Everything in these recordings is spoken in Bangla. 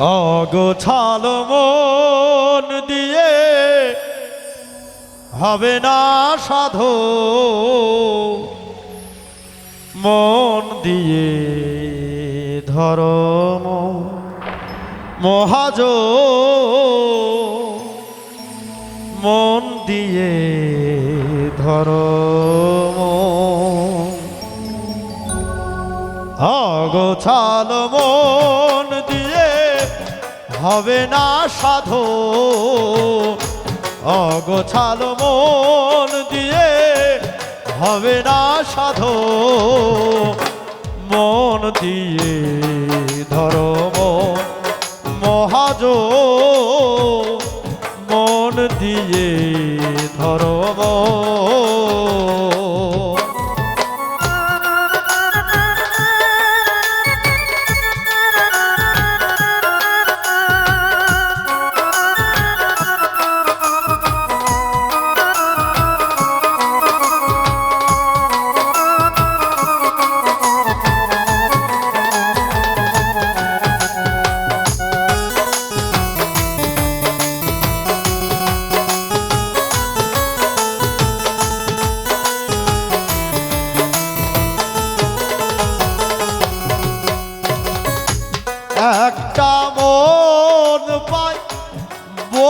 অগোছাল মন দিয়ে হবে না সাধো। মন দিয়ে ধর্ম মহাজ। মন দিয়ে ধর্ম অগোছাল মন হবে না সাধো। অগোছাল মন দিয়ে হবে না সাধো। মন দিয়ে ধর্ম মহাজ। মন দিয়ে ধর্ম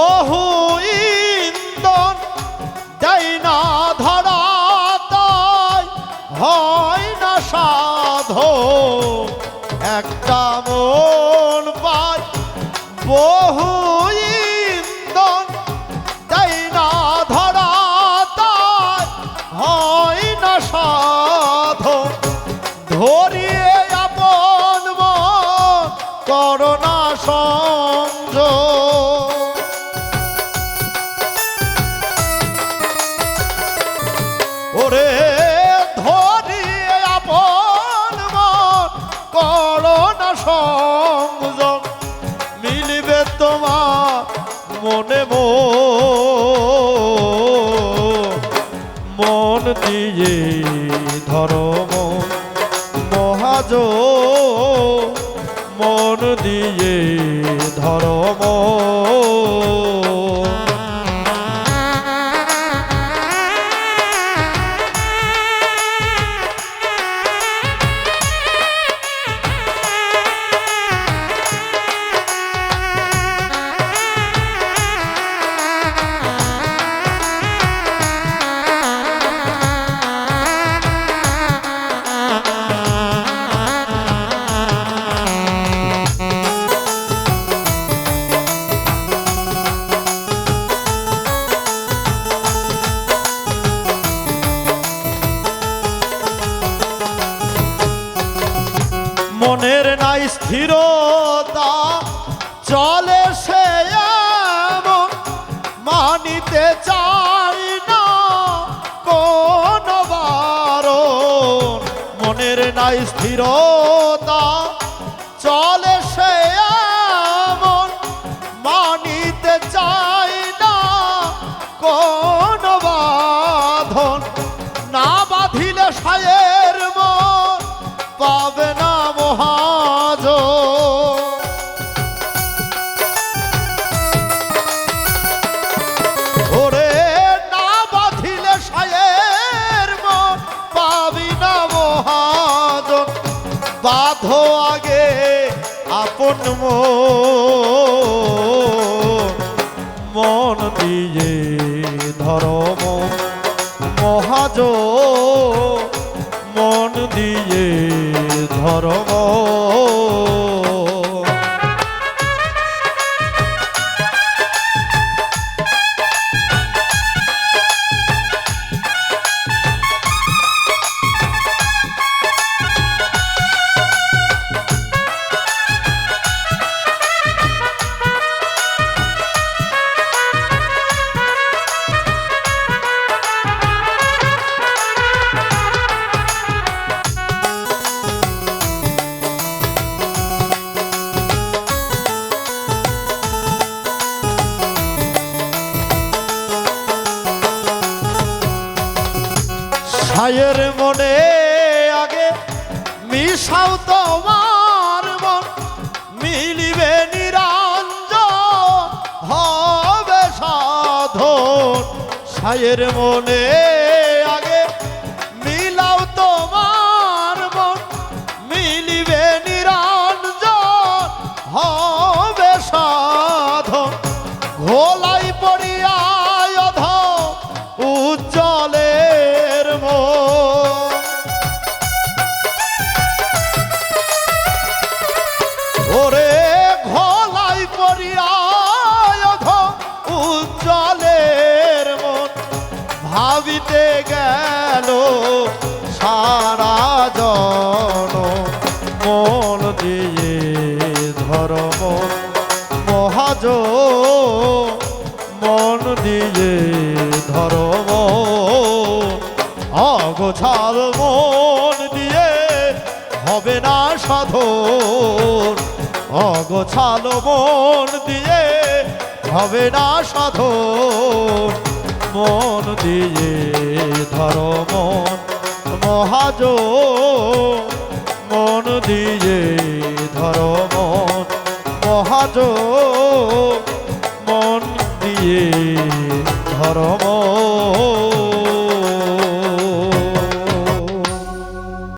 বহু ইন্দন দেয় না ধরা তাই, হয় না সাধো। একটা মন পাই বহু ইন্দন দেয় না ধরা তাই, হয় না সাধো। ধরিয়ে আপন মন, করোনা সংযোগ। সংযোগ মিলিবে তোমার মনে মন দিয়ে ধরম মহাজ মন দিয়ে ধর্ম মনের নাই স্থিরতা, চলে সে মানিতে চাই না, কোন মনের নাই স্থিরতা, চলে সে মানিতে চাই বাঁধো আগে আপন মন। ভাইয়ের মনে আগে মিশাও তোমার মন মিলিবে নিরঞ্জ হবে সাধন। সায়ের মনে ধর্ম অগোছাল মন দিয়ে হবে না সাধন। অগোছাল মন দিয়ে হবে না সাধন। মন দিয়ে ধর মন মহাজ মন দিয়ে ধর মন মহাজ মন দিয়ে ধর মন